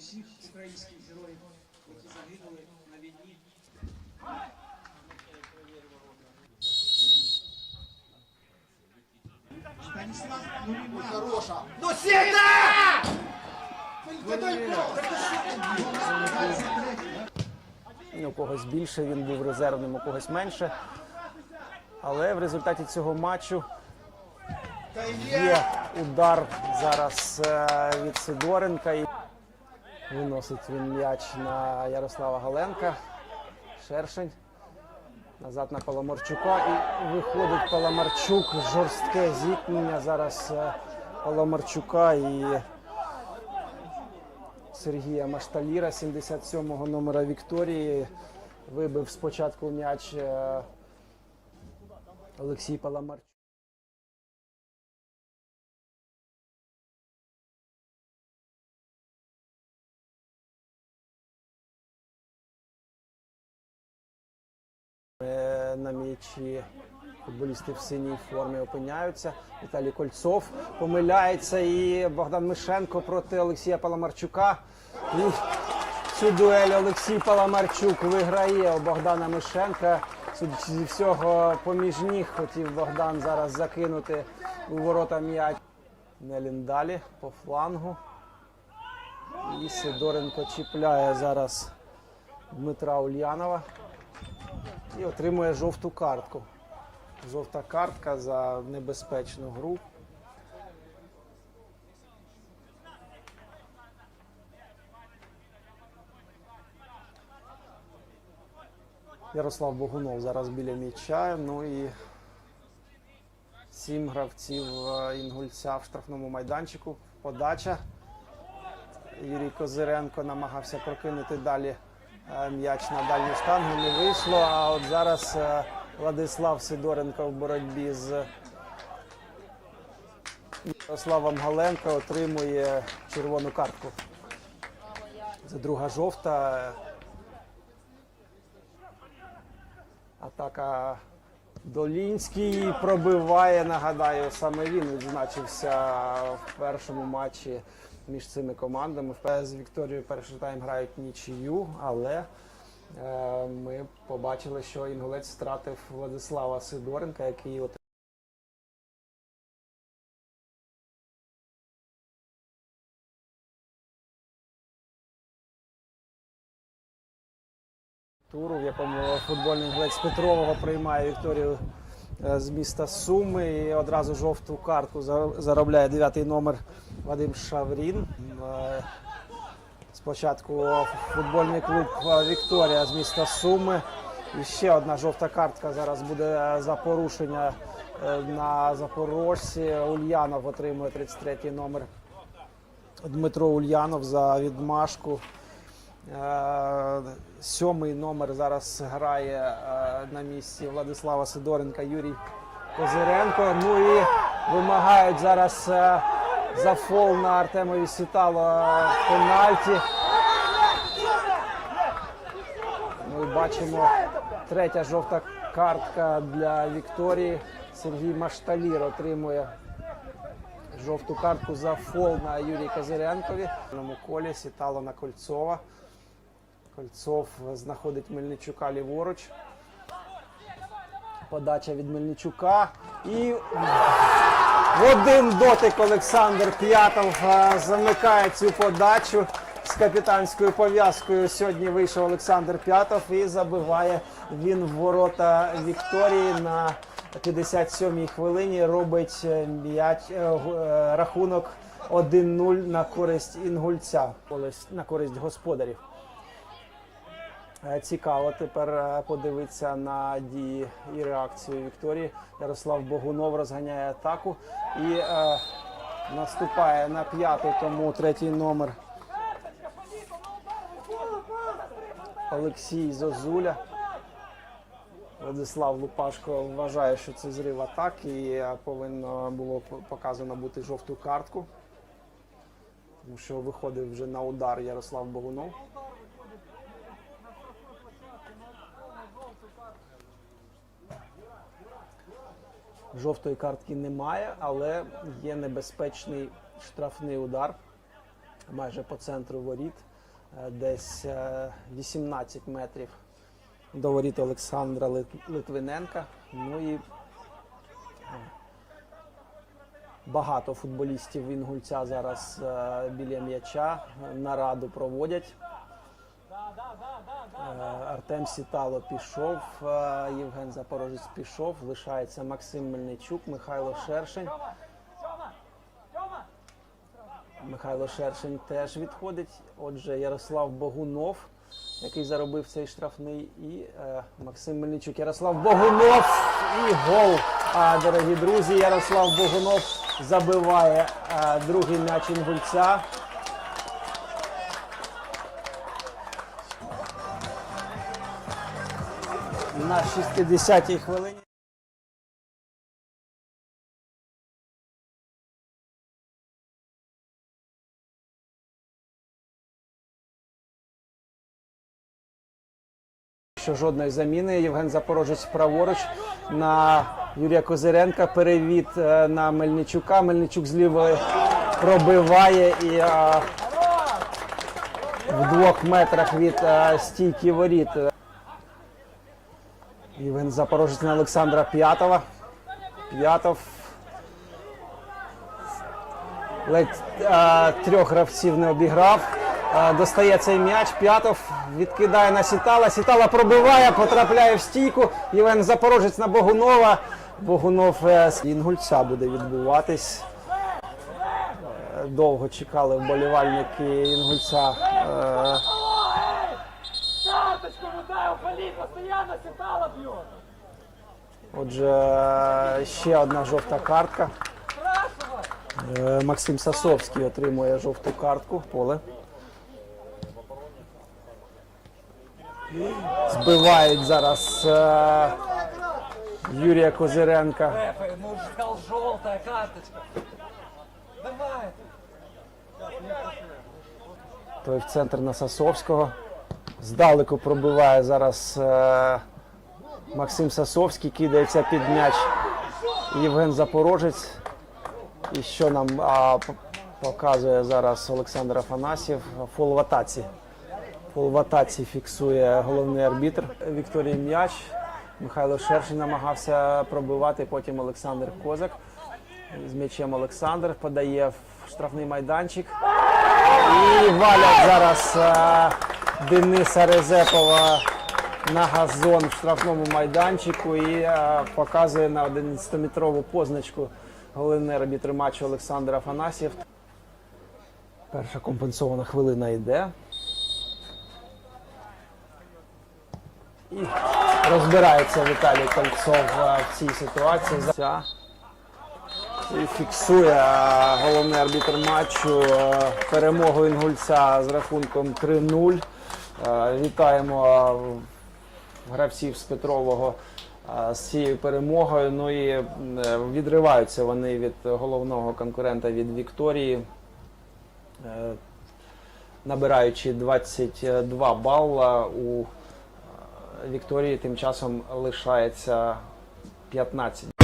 усіх українських героїв, які загинули на війні. Станіслав. Хороша. Ну сіда! У когось більше, він був резервним, у когось менше. Але в результаті цього матчу є удар зараз е, від Сидоренка. Виносить він м'яч на Ярослава Галенка. Шершень. Назад на Паламарчука. І виходить Паламарчук. Жорстке зіткнення зараз е, Паламарчука і Сергія Машталіра, 77-го номера Вікторії. Вибив спочатку м'яч е, Олексій Паламарчук. На м'ячі футболісти в синій формі опиняються. Віталій Кольцов помиляється і Богдан Мишенко проти Олексія Паламарчука. І цю дуель Олексій Паламарчук виграє у Богдана Мишенка. Судячи зі всього, поміж ніг хотів Богдан зараз закинути у ворота м'яч. Нелін далі по флангу. І Сидоренко чіпляє зараз Дмитра Ульянова і отримує жовту картку. Жовта картка за небезпечну гру. Ярослав Богунов зараз біля м'яча. Ну і сім гравців е, інгульця в штрафному майданчику. Подача. Юрій Козиренко намагався прокинути далі м'яч на дальню штангу. Не вийшло. А от зараз е, Владислав Сидоренко в боротьбі з Ярославом Галенко отримує червону картку. Це друга жовта. Атака Долінський пробиває. Нагадаю, саме він відзначився в першому матчі між цими командами. З Вікторією перший тайм грають нічию, але е, ми побачили, що інгулець втратив Владислава Сидоренка, який от туру, в якому футбольний гравець Петрового приймає Вікторію з міста Суми. І одразу жовту картку за- заробляє дев'ятий номер Вадим Шаврін. Е, Спочатку футбольний клуб е, Вікторія з міста Суми. І ще одна жовта картка зараз буде за порушення е, на запорожці. Ульянов отримує 33 номер. Дмитро Ульянов за відмашку. Е, Сьомий номер зараз грає е, на місці Владислава Сидоренка Юрій Козиренко. Ну і вимагають зараз е, за фол на Артемові Сітало пенальті. Ми бачимо третя жовта картка для Вікторії. Сергій Машталір отримує жовту картку за фол на Юрій Козиренкові. В колі Сітало на Кольцова. Кольцов знаходить Мельничука ліворуч. Подача від Мельничука. І в один дотик Олександр П'ятов е, замикає цю подачу з капітанською пов'язкою. Сьогодні вийшов Олександр П'ятов і забиває він в ворота Вікторії на 57-й хвилині. Робить е, е, е, рахунок 1-0 на користь інгульця, на користь господарів. Е, Цікаво тепер е, подивитися на дії і реакцію Вікторії. Ярослав Богунов розганяє атаку і е, наступає на п'яту, тому третій номер Олексій Зозуля. Владислав Лупашко вважає, що це зрив атаки і е, повинно було показано бути жовту картку. Тому що виходив вже на удар Ярослав Богунов. Жовтої картки немає, але є небезпечний штрафний удар майже по центру воріт, е, десь е, 18 метрів до воріт Олександра Литвиненка. Ну і е, багато футболістів Інгульця зараз е, біля м'яча е, нараду проводять. Е, Артем Сітало пішов, е, Євген Запорожець пішов, лишається Максим Мельничук, Михайло Шершень. Михайло Шершень теж відходить. Отже, Ярослав Богунов, який заробив цей штрафний, і е, Максим Мельничук. Ярослав Богунов і гол. А, дорогі друзі, Ярослав Богунов забиває е, другий м'яч інгульця. На 60-й хвилині. Що жодної заміни. Євген Запорожець праворуч на Юрія Козиренка. Перевід е, на Мельничука. Мельничук з лівої пробиває і е, в двох метрах від е, стійки воріт. Е, Євген Запорожець на Олександра П'ятова. П'ятов. Ледь е, трьох гравців не обіграв. Е, достає цей м'яч. П'ятов відкидає на Сітала. Сітала пробиває, потрапляє в стійку. Євген Запорожець на Богунова. Богунов е, з Інгульця буде відбуватись. Е, Довго чекали вболівальники Інгульця. Карточку выдай, уходи, постоянно сетала бьет. Отже, ще одна жовта картка. Е, Максим Сасовський отримує жовту картку. Поле. Збивають зараз е, Юрія Козиренка. Ну ждал желтая карточка. Давай. Той в центр на Сасовського. Здалеку пробиває зараз е, Максим Сасовський, кидається під м'яч Євген Запорожець. І що нам а, показує зараз Олександр Афанасьєв? Фол в атаці. Фол в атаці фіксує головний арбітр Вікторій М'яч. Михайло Шершень намагався пробивати, потім Олександр Козак. З м'ячем Олександр подає в штрафний майданчик. І валять зараз е, Дениса Резепова на газон в штрафному майданчику і е, показує на 11-метрову позначку головний арбітр матчу Олександр Афанасьєв. Перша компенсована хвилина йде. І розбирається Віталій Кольцов е, в цій ситуації. І фіксує головний арбітр матчу е, перемогу інгульця з рахунком 3-0. Е, Вітаємо е, гравців з Петрового з цією перемогою. Ну і відриваються вони від головного конкурента від Вікторії, набираючи 22 бала у Вікторії, тим часом лишається 15.